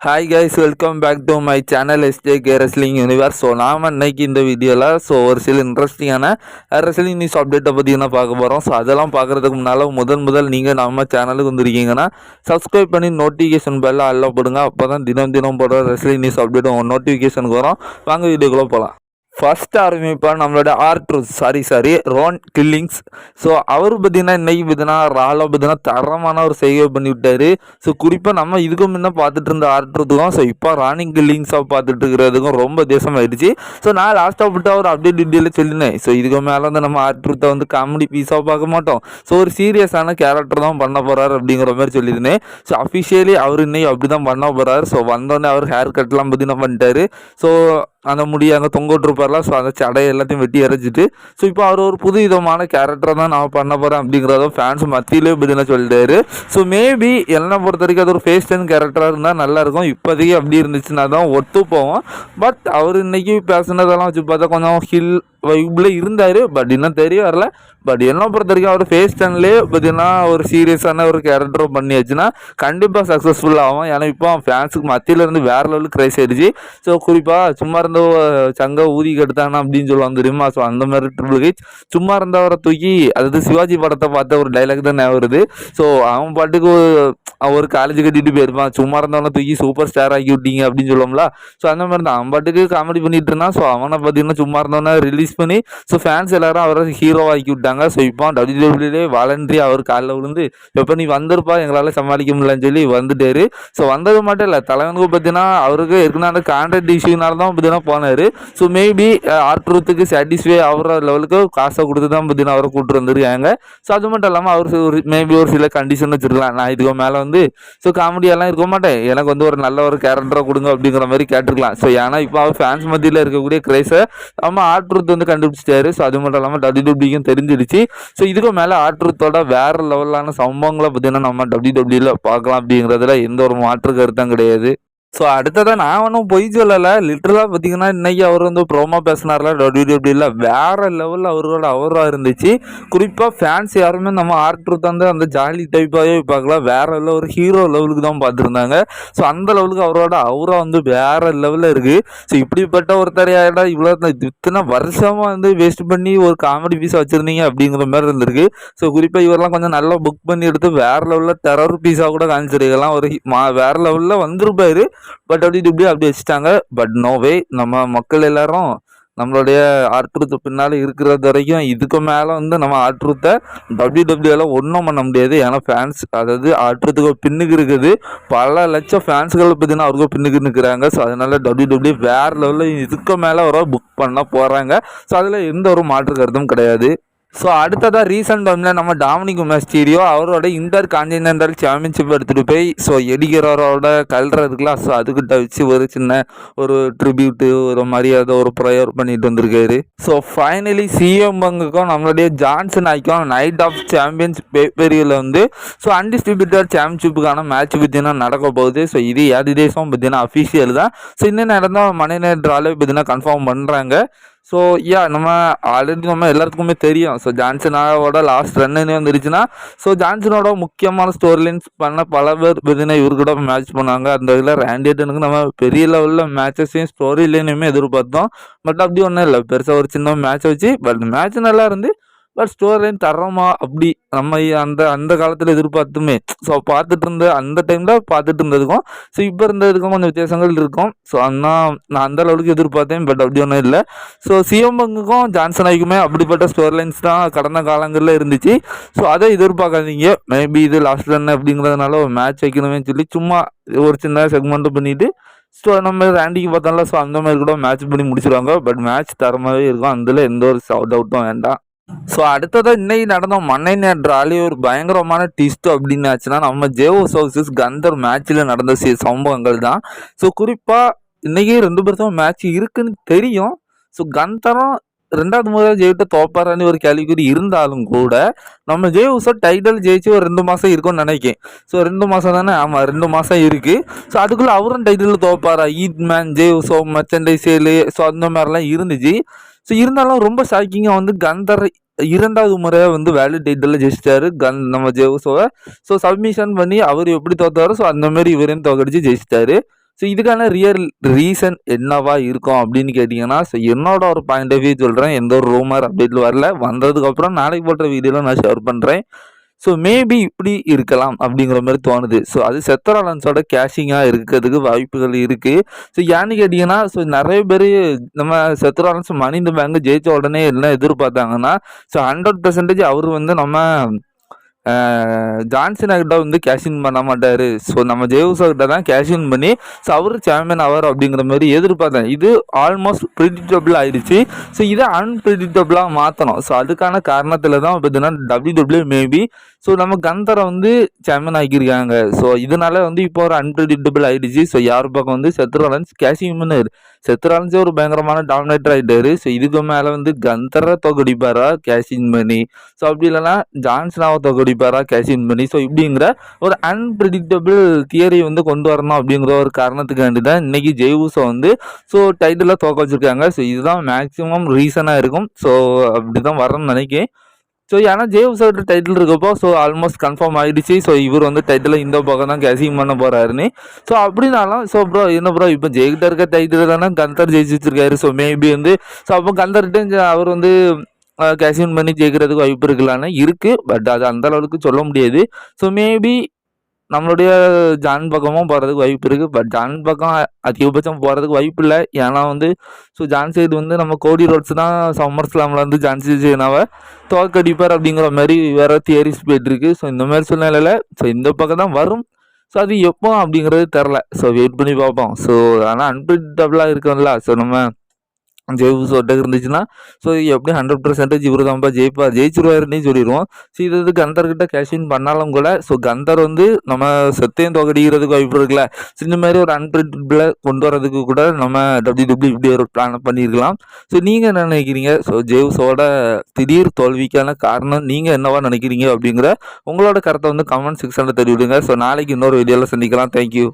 Hi guys welcome back to my channel SJ K wrestling universe so நாம் இன்னைக்கு இந்த வீடியோவில் ஸோ ஒரு சில இன்ட்ரெஸ்டிங்கான ரெஸ்லிங் நியூஸ் அப்டேட்டை பற்றி என்ன பார்க்க போகிறோம் ஸோ அதெல்லாம் பார்க்குறதுக்கு முன்னால் முதன் முதல் நீங்கள் நம்ம சேனலுக்கு வந்திருக்கீங்கன்னா சப்ஸ்கிரைப் பண்ணி நோட்டிஃபிகேஷன் பெல்ல அல்ல போடுங்க அப்போ தான் தினம் தினம் போடுற ரெஸ்லிங் நியூஸ் அப்டேட் உங்கள் நோட்டிஃபிகேஷனுக்கு வரும். வாங்க வீடியோக்குள்ளே போகலாம் ஃபர்ஸ்ட் ஆரம்பிப்பார் நம்மளோட ஆர்ட்ரூஸ் sorry sorry Ron Killings so அவர் பார்த்தீங்கன்னா இன்னைக்கு பார்த்தீங்கன்னா ராலோ பார்த்தீங்கன்னா தரமான ஒரு செய்கை பண்ணிவிட்டார் ஸோ குறிப்பாக நம்ம இதுக்கு முன்ன பார்த்துட்டு இருந்த ஆர்ட்ரூத்துக்கும் ஸோ இப்போ ராணிங் கில்லிங்ஸாக பார்த்துட்டு இருக்கிறதுக்கும் ரொம்ப தேசமாயிடுச்சு. ஸோ நான் லாஸ்ட்டாக போட்டு அவர் அப்டேட் டீட்டெயிலில் சொல்லினேன். ஸோ இதுக்கு மேலே வந்து நம்ம ஆர்ட்ரூத்தை வந்து காமெடி பீஸாக பார்க்க மாட்டோம். ஸோ ஒரு சீரியஸான கேரக்டர் தான் பண்ண போகிறாரு அப்படிங்கிற மாதிரி சொல்லியிருந்தேன். ஸோ அஃபிஷியலி அவர் இன்னைக்கு அப்படி தான் பண்ண போகிறார் ஸோ வந்தோடனே அவர் ஹேர் கட்லாம் பார்த்தீங்கன்னா பண்ணிட்டாரு. ஸோ அந்த முடி அங்கே தொங்க விட்டுருப்பார்ல ஸோ அந்த சடையை எல்லாத்தையும் வெட்டி இறைச்சிட்டு ஸோ இப்போ அவர் ஒரு புது விதமான கேரக்டரை தான் நான் பண்ண போகிறேன் அப்படிங்கிறத ஃபேன்ஸ் மத்தியிலே பார்த்தீங்கன்னா சொல்லிட்டாரு. ஸோ மேபி என்னை பொறுத்த வரைக்கும் அது ஒரு ஃபேஸ் டென் கேரக்டராக இருந்தால் நல்லாயிருக்கும் இப்போதைக்கு அப்படி இருந்துச்சுன்னா தான் ஒத்து போவோம் பட் அவர் இன்றைக்கி பேசுனதெல்லாம் வச்சு பார்த்தா கொஞ்சம் ஹில் வைப்பில் இருந்தார் பட் இன்னும் தெரிய வரல. பட் என்ன பொறுத்த வரைக்கும் அவர் ஃபேஸ் டென்லேயே பார்த்தீங்கன்னா ஒரு சீரியஸான ஒரு கேரக்டரும் பண்ணியாச்சுன்னா கண்டிப்பாக சக்ஸஸ்ஃபுல் ஆகும் ஏன்னா இப்போ ஃபேன்ஸுக்கு மத்தியில இருந்து வேற லெவலுக்கு க்ரைஸ் ஆயிடுச்சு. ஸோ குறிப்பாக சும்மா இருந்த சங்க ஊதி கெடுத்தானா அப்படின்னு சொல்லுவாங்க தெரியுமா? ஸோ அந்த மாதிரி ட்ரிபிள் ஹெச் சும்மா இருந்தவரை தூக்கி அதாவது சிவாஜி படத்தை பார்த்த ஒரு டைலாக் தான் வருது. ஸோ அவன் பாட்டுக்கு ஒரு- ஒரு காலேஜ் கட்டிட்டு போயிருப்பான். சும்மா இருந்தவனை தூக்கி சூப்பர் ஸ்டார் ஆக்கி விட்டீங்க அப்படின்னு சொல்லுவோம்ல. ஸோ அந்த மாதிரி தான். அவன் பாட்டுக்கு காமெடி பண்ணிட்டு இருந்தான். ஸோ அவனை பார்த்தீங்கன்னா சும்மா இருந்தவனை ரிலீஸ் பண்ணி ஸோ ஃபேன்ஸ் எல்லாரும் அவரை ஹீரோ ஆக்கி விட்டாங்க. ஸோ இப்போ டபிள்யூடபிள்யூலே வாலண்ட்ரி அவர் காலில் விழுந்து எப்போ நீ வந்திருப்பா எங்களால் சமாளிக்க முடியலன்னு சொல்லி வந்துட்டாரு. ஸோ வந்தது மட்டும் இல்லை தலைவனுக்கு பார்த்தீங்கன்னா அவருக்கு ஏற்கனவே அந்த கான்ட்ராக்ட் இஷ்யூனால தான் பார்த்தீங்கன்னா போனார். ஸோ மேபி ஆர்ட்ரூத்துக்கு சாட்டிஸ்ஃபை ஆகிற லெவலுக்கு காசை கொடுத்து தான் பார்த்தீங்கன்னா அவரை கூப்பிட்டு வந்திருக்காங்க. ஸோ அது மட்டும் இல்லாமல் அவர் ஒரு மேபி ஒரு சில கண்டிஷன் வச்சிருக்கலாம். நான் இதுக்கு மேலே வந்து ஸோ காமெடியெல்லாம் இருக்க மாட்டேன். எனக்கு வந்து ஒரு நல்ல ஒரு கேரக்டரை கொடுங்க அப்படிங்கிற மாதிரி கேட்டிருக்கலாம். ஸோ ஏன்னா இப்போ அவர் ஃபேன்ஸ் மத்தியில் இருக்கக்கூடிய கிரேஸை நம்ம ஆர்ட்ரூத் வந்து கண்டுபிடிச்சிட்டாரு. ஸோ அது மட்டும் இல்லாமல் டபிள்யூடபிள்யூக்கும் தெரிஞ்சிடுச்சு. ஸோ இதுக்கு மேலே ஆர்ட்ரூத்தோட வேறு லெவலான சம்பவங்களை பார்த்தீங்கன்னா நம்ம டபிள்யூடபிள்யூல பார்க்கலாம் அப்படிங்கிறதுல எந்த ஒரு மாற்று கருத்தும் கிடையாது. ஸோ அடுத்ததான் நான் ஒன்றும் பொய் சொல்லலை. லிட்டரலாக பார்த்தீங்கன்னா இன்னைக்கு அவர் வந்து ப்ரோமோ பேசினார்ல டபிள்யூடபிள்யூல வேற லெவலில் அவரோட அவராக இருந்துச்சு. குறிப்பாக ஃபேன்ஸ் யாருமே நம்ம ஆர்ட்ரு தந்து அந்த ஜாலி டைப்பாகவே பார்க்கல. வேற level ஒரு ஹீரோ லெவலுக்கு தான் பார்த்துருந்தாங்க. ஸோ அந்த லெவலுக்கு அவரோட அவராக வந்து வேற லெவலில் இருக்குது ஸோ இப்படிப்பட்ட ஒருத்தர் யாரா இவ்வளோ இத்தனை வருஷமாக வந்து வேஸ்ட் பண்ணி ஒரு காமெடி பீஸாக வச்சுருந்தீங்க அப்படிங்கிற மாதிரி இருந்திருக்கு. ஸோ குறிப்பாக இவரெல்லாம் கொஞ்சம் நல்லா புக் பண்ணி எடுத்து வேற லெவலில் டெரர் பீஸாக கூட காமிச்சிருக்கலாம் ஒரு ஹி- மா வேற லெவலில் வந்திருப்பாரு. பட் அப்படி இப்படி அப்படி வச்சுட்டாங்க. பட் நோவே நம்ம மக்கள் எல்லாரும் நம்மளுடைய ஆற்றுத்து பின்னால் இருக்கிறது வரைக்கும் இதுக்கு மேலே வந்து நம்ம ஆற்றுத்தை டபிள்யூ டபிள்யூலாம் ஒன்றும் பண்ண முடியாது. ஏன்னா ஃபேன்ஸ் அதாவது ஆற்றுத்துக்கு பின்னுக்கு இருக்குது. பல லட்சம் ஃபேன்ஸ்களை பார்த்தீங்கன்னா அவருக்கு பின்னுக்கு நிற்கிறாங்க ஸோ அதனால் டபிள்யூ டபிள்யூ வேறு லெவலில் இதுக்கு மேலே ஒரு புக் பண்ண போகிறாங்க ஸோ அதில் எந்த ஒரு மாற்று கருத்தும் கிடையாது. ஸோ அடுத்ததாக ரீசெண்ட் டைமில் நம்ம டாமினிக் மெஸ்டீரியோ அவரோட இன்டர் கான்டினென்டல் சாம்பியன்ஷிப் எடுத்துகிட்டு போய் ஸோ எடிகிறவரோட கல்ற இருக்குல்ல ஸோ அதுக்கிட்ட வச்சு ஒரு சின்ன ஒரு ட்ரிபியூட்டு ஒரு மரியாதை ஒரு ப்ரேயர் பண்ணிட்டு வந்திருக்காரு. ஸோ ஃபைனலி சிஎம் பங்குக்கும் நம்மளுடைய ஜான்சன் ஆய்க்கும் நைட் ஆஃப் சாம்பியன்ஸ் பேப்பரியில் வந்து ஸோ அன்டிஸ்ட்ரிபியூட்டர் சாம்பியன்ஷிப்புக்கான மேட்ச் பார்த்தீங்கன்னா நடக்க போகுது? ஸோ இது ஏழு தேசம் பார்த்தீங்கன்னா அஃபிஷியல் தான். ஸோ இன்னும் நடந்தால் மணி நேரத்தாலே பார்த்தீங்கன்னா கன்ஃபார்ம் பண்ணுறாங்க ஸோ யா நம்ம ஆல்ரெடி நம்ம எல்லாத்துக்குமே தெரியும். ஸோ ஜான்சனாவோட லாஸ்ட் ரன்னு வந்துருச்சுன்னா ஸோ ஜான்சனோட முக்கியமான ஸ்டோரி லைன்ஸ் பண்ண பல பேர் பார்த்தீங்கன்னா இவரு கூட மேட்ச் பண்ணாங்க. அந்த இதில் ரேண்டியட்டனுக்கு நம்ம பெரிய லெவலில் மேட்சஸையும் ஸ்டோரி லைனையுமே எதிர்பார்த்தோம். பட் அப்படி ஒன்றும் இல்லை. பெருசாக ஒரு சின்ன மேட்ச் வச்சு பட் மேட்ச் நல்லா இருந்து பட் ஸ்டோரி லைன் தரமா? அப்படி. நம்ம அந்த அந்த காலத்தில் எதிர்பார்த்துமே. ஸோ பார்த்துட்டு இருந்த அந்த டைமில் பார்த்துட்டு இருந்ததுக்கும் ஸோ இப்போ இருந்ததுக்கும் கொஞ்சம் வித்தியாசங்கள் இருக்கும். ஸோ ஆனால் நான் அந்த அளவுக்கு எதிர்பார்த்தேன் பட் அப்படி ஒன்றும் இல்லை. ஸோ சிஎம்பங்குக்கும் ஜான்சன் ஆகிக்குமே அப்படிப்பட்ட ஸ்டோரி லைன்ஸ் தான் கடந்த காலங்களில் இருந்துச்சு. ஸோ அதை எதிர்பார்க்காதீங்க. மேபி இது லாஸ்ட் ரன் அப்படிங்கிறதுனால ஒரு மேட்ச் வைக்கணுமே சொல்லி சும்மா ஒரு சின்ன செக்மெண்ட் பண்ணிட்டு ஸோ நம்ம ரேண்டிக்கு பார்த்தாலும் ஸோ அந்த மாதிரி கூட மேட்ச் பண்ணி முடிச்சிருவாங்க. பட் மேட்ச் தரமாகவே இருக்கும். அதில் எந்த ஒரு டவுட்டும் வேண்டாம். ஸோ அடுத்ததாக இன்னைக்கு நடந்த மண்ணை நேற்றாலே ஒரு பயங்கரமான டிஸ்ட் அப்படின்னு ஆச்சுன்னா நம்ம ஜேஓ சோர்சஸ் கந்தர் மேட்ச்சில் நடந்த சில சம்பவங்கள் தான். ஸோ குறிப்பாக இன்றைக்கே ரெண்டு பேர்த்தும் மேட்ச் இருக்குன்னு தெரியும். ஸோ கந்தரம் ரெண்டாவது முறை ஜெயிட்டு தோப்பாரான்னு ஒரு கேள்விக்குறி இருந்தாலும் கூட நம்ம ஜெய் உஷா டைட்டில் ஜெயிச்சு ஒரு ரெண்டு மாதம் இருக்கும்னு நினைக்கேன். ஸோ ரெண்டு மாதம் தானே? ஆமாம் ரெண்டு மாதம் இருக்குது ஸோ அதுக்குள்ளே அவரும் டைட்டில் தோப்பாரா ஈத் மேன் ஜெய் உஷோ மச்சண்டை சேலு ஸோ அந்த மாதிரிலாம் இருந்துச்சு. ஸோ இருந்தாலும் ரொம்ப ஷாக்கிங்காக வந்து கந்தர் இரண்டாவது முறையாக வந்து வேலிட் டைட்டில் ஜெயிச்சிட்டாரு. கன் நம்ம ஜெவுசோவை ஸோ சப்மிஷன் பண்ணி அவர் எப்படி தோத்தாரோ ஸோ அந்த மாதிரி இவரையும் தோக்கடிச்சு ஜெயிச்சிட்டாரு. ஸோ இதுக்கான ரியல் ரீசன் என்னவா இருக்கும் அப்படின்னு கேட்டிங்கன்னா ஸோ என்னோட ஒரு பாயிண்ட் ஆஃப் வியூ சொல்கிறேன் எந்த ஒரு ரூமர் அப்டேட்டில் வரல. வந்ததுக்கப்புறம் நாளைக்கு போடுற வீடியோவில் நான் ஷேர் பண்ணுறேன் ஸோ மேபி இப்படி இருக்கலாம் அப்படிங்கிற மாதிரி தோணுது. ஸோ அது செத்தராலன்ஸோட கேஷிங்காக இருக்கிறதுக்கு வாய்ப்புகள் இருக்குது ஸோ ஏன்னு கேட்டிங்கன்னா ஸோ நிறைய பேர் நம்ம செத்தராலன்ஸ் மணி இந்த பேங்க் ஜெயிச்ச உடனே என்ன எதிர்பார்த்தாங்கன்னா ஸோ ஹண்ட்ரட் பர்சன்டேஜ் அவர் வந்து நம்ம ஜான்சன் கிட்ட வந்து கேஷின் பண்ண மாட்டார். ஸோ நம்ம ஜெயவுசா கிட்ட தான் கேஷின் பண்ணி ஸோ அவர் சாம்பியன் ஆவார் அப்படிங்கிற மாதிரி எதிர்பார்த்தேன். இது ஆல்மோஸ்ட் ப்ரிடிக்டபிள் ஆயிடுச்சு. ஸோ இதை அன்பிரிடிக்டபிளாக மாற்றணும் ஸோ அதுக்கான காரணத்தில் தான் பார்த்தீங்கன்னா டபிள்யூ டபிள்யூ மேபி ஸோ நம்ம கந்தரை வந்து சாம்பியன் ஆக்கியிருக்காங்க. ஸோ இதனால வந்து இப்போ ஒரு அன்பிரிடிக்டபிள் ஆயிடுச்சு. ஸோ யார் பக்கம் வந்து செத்ரோலன்ஸ் கேஷிங் பண்ணார் ஒரு பயங்கரமான டாமினேட்டர் ஆகிட்டாரு ஸோ இதுக்கு மேலே வந்து கந்தரை தோக்கடிப்பாரா? கேஷின் பண்ணி. ஸோ அப்படி இல்லைன்னா ஜான்சனாவை தோக்கடிப்பாரா கேஷின் பண்ணி. ஸோ இப்படிங்கிற ஒரு அன்பிரிடிக்டபிள் தியரி வந்து கொண்டு வரணும் அப்படிங்கிற ஒரு காரணத்துக்காண்டி தான் இன்றைக்கி ஜெய்வூஸை வந்து ஸோ டைட்டிலாக தோக்க வச்சிருக்காங்க. ஸோ இதுதான் மேக்ஸிமம் ரீசனாக இருக்கும். ஸோ அப்படி தான் வரணும்னு நினைக்கிறேன். ஸோ ஏன்னா ஜேவுசோட டைட்டில் இருக்கப்போ ஸோ ஆல்மோஸ்ட் கன்ஃபார்ம் ஆகிடுச்சு ஸோ இவர் வந்து டைட்டில் இந்த பக்கம் தான் கேசிங் பண்ண போகிறாருன்னு ஸோ அப்படின்னாலும் ஸோ ப்ரோ என்ன ப்ரோ இப்போ ஜெயிக்கிட்ட இருக்க டைட்டில் தானே கந்தர் ஜெயிச்சு வச்சிருக்காரு. ஸோ மேபி வந்து ஸோ அப்போ கந்தர்கிட்ட அவர் வந்து கேஷின் பண்ணி ஜெயிக்கிறதுக்கு வாய்ப்பு இருக்கலான்னு இருக்குது பட் அது அந்த அளவுக்கு சொல்ல முடியாது. ஸோ மேபி நம்மளுடைய ஜான் பக்கமும் போகிறதுக்கு வாய்ப்பு இருக்குது பட் ஜான் பக்கம் அதிகபட்சம் போகிறதுக்கு வாய்ப்பு இல்லை. ஏன்னா வந்து ஸோ ஜான் சைடு வந்து நம்ம கோடி ரோட்ஸ் தான் சம்மர் ஸ்லாமில் வந்து ஜான்சி ஜெயினாவை தோக்கடிப்பார் அப்படிங்கிற மாதிரி வேறு தியரிஸ் போயிட்டுருக்கு. ஸோ இந்த மாதிரி சூழ்நிலையில் ஸோ இந்த பக்கம் தான் வரும். ஸோ அது எப்போ அப்படிங்கிறது தெரில ஸோ வெயிட் பண்ணி பார்ப்போம். ஸோ ஆனால் அன்பிரிட்டபிளாக இருக்கும்ல. ஸோ நம்ம ஜெயிப்பு சொட்ட இருந்துச்சுன்னா ஸோ எப்படி ஹண்ட்ரட் பர்சன்டேஜ் இவர் தான்ப்பா ஜெயிப்பா ஜெயிச்சிருவாருன்னே சொல்லிடுவோம். ஸோ இது வந்து கந்தர்கிட்ட கேஷின் பண்ணாலும் கூட ஸோ கந்தர் வந்து நம்ம செத்தையும் தோக்கடிக்கிறதுக்கு வாய்ப்பு இருக்குல்ல. ஸோ இந்த மாதிரி ஒரு அன்பிரிட்டபிளை கொண்டு வரதுக்கு கூட நம்ம டபிள்யூ டபிள்யூ இப்படி ஒரு பிளான் பண்ணியிருக்கலாம். ஸோ நீங்கள் என்ன நினைக்கிறீங்க? ஸோ ஜேவ்ஸோட திடீர் தோல்விக்கான காரணம் நீங்கள் என்னவா நினைக்கிறீங்க அப்படிங்கிற உங்களோட கருத்தை வந்து கமெண்ட் செக்ஷனில் தெரிவிடுங்க. ஸோ நாளைக்கு இன்னொரு வீடியோவில் சந்திக்கலாம். தேங்க்யூ